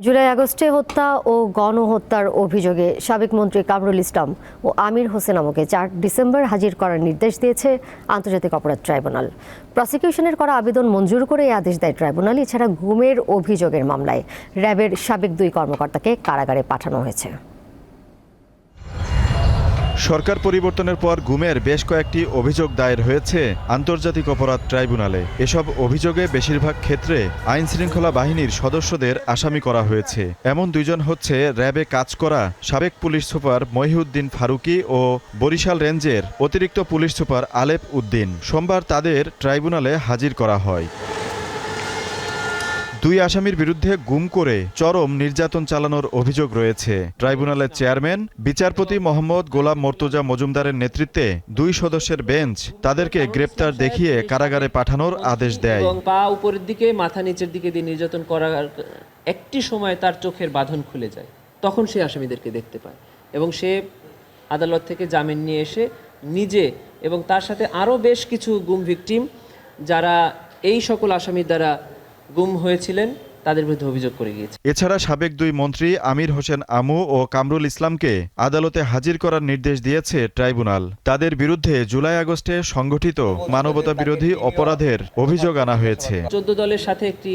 জুলাই আগস্টে হত্যা ও গণহত্যার অভিযোগে সাবেক মন্ত্রী কামরুল ইসলাম ও আমির হোসেন আমকে চার ডিসেম্বর হাজির করার নির্দেশ দিয়েছে আন্তর্জাতিক অপরাধ ট্রাইব্যুনাল। প্রসিকিউশনের করা আবেদন মঞ্জুর করে আদেশ দেয় ট্রাইব্যুনাল, এছাড়া গুমের অভিযোগের মামলায় র্যাবের সাবেক দুই কর্মকর্তাকে কারাগারে পাঠানো হয়েছে। সরকার পরিবর্তনের পর গুমের বেশ কয়েকটি অভিযোগ দায়ের হয়েছে আন্তর্জাতিক অপরাধ ট্রাইব্যুনালে। এসব অভিযোগে বেশিরভাগ ক্ষেত্রে আইন শৃঙ্খলা বাহিনীর সদস্যদের আসামি করা হয়েছে। এমন দুইজন হচ্ছে র্যাবে কাজ করা সাবেক পুলিশ সুপার মহিউদ্দিন ফারুকি ও বরিশাল রেঞ্জের অতিরিক্ত পুলিশ সুপার আলেপ উদ্দিন। সোমবার তাদের ট্রাইব্যুনালে হাজির করা হয়। দুই আসামির বিরুদ্ধে গুম করে চরম নির্যাতন চালানোর অভিযোগ রয়েছে। ট্রাইব্যুনালের চেয়ারম্যান, বিচারপতি মোহাম্মদ গোলাম মর্তুজা মজুমদারের নেতৃত্বে দুই সদস্যের বেঞ্চ তাদেরকে গ্রেপ্তার দেখিয়ে কারাগারে পাঠানোর আদেশ দেয়। পা উপরের দিকে, মাথা নিচের দিকে দিয়ে নির্যাতন করার একটি সময় তার চোখের বাঁধন খুলে যায়। তখন সে আসামিদেরকে দেখতে পায় এবং সে আদালত থেকে জামিন নিয়ে এসে নিজে এবং তার সাথে আরও বেশ কিছু গুম ভিকটিম যারা এই সকল আসামির দ্বারা গুম হয়েছিলেন তাদের বিরুদ্ধে অভিযোগ করে গিয়েছে। এছাড়া সাবেক দুই মন্ত্রী আমির হোসেন আমু ও কামরুল ইসলামকে আদালতে হাজির করার নির্দেশ দিয়েছে ট্রাইব্যুনাল। তাদের বিরুদ্ধে জুলাই আগস্টে সংগঠিত মানবতা বিরোধী অপরাধের অভিযোগ আনা হয়েছে। চোদ্দ দলের সাথে একটি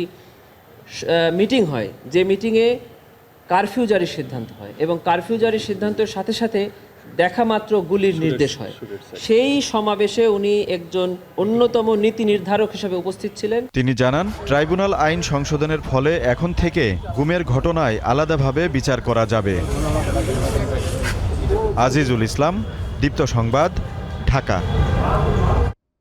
মিটিং হয়। যে মিটিংয়ে কারফিউ জারির সিদ্ধান্ত হয় এবং কারফিউ জারির সিদ্ধান্তের সাথে সাথে দেখা মাত্র গুলির নির্দেশ হয়। সেই সমাবেশে উনি একজন অন্যতম নীতি নির্ধারক হিসেবে উপস্থিত ছিলেন। তিনি জানান ট্রাইব্যুনাল আইন সংশোধনের ফলে এখন থেকে গুমের ঘটনায় আলাদাভাবে বিচার করা যাবে। আজিজুল ইসলাম দীপ্ত সংবাদ ঢাকা।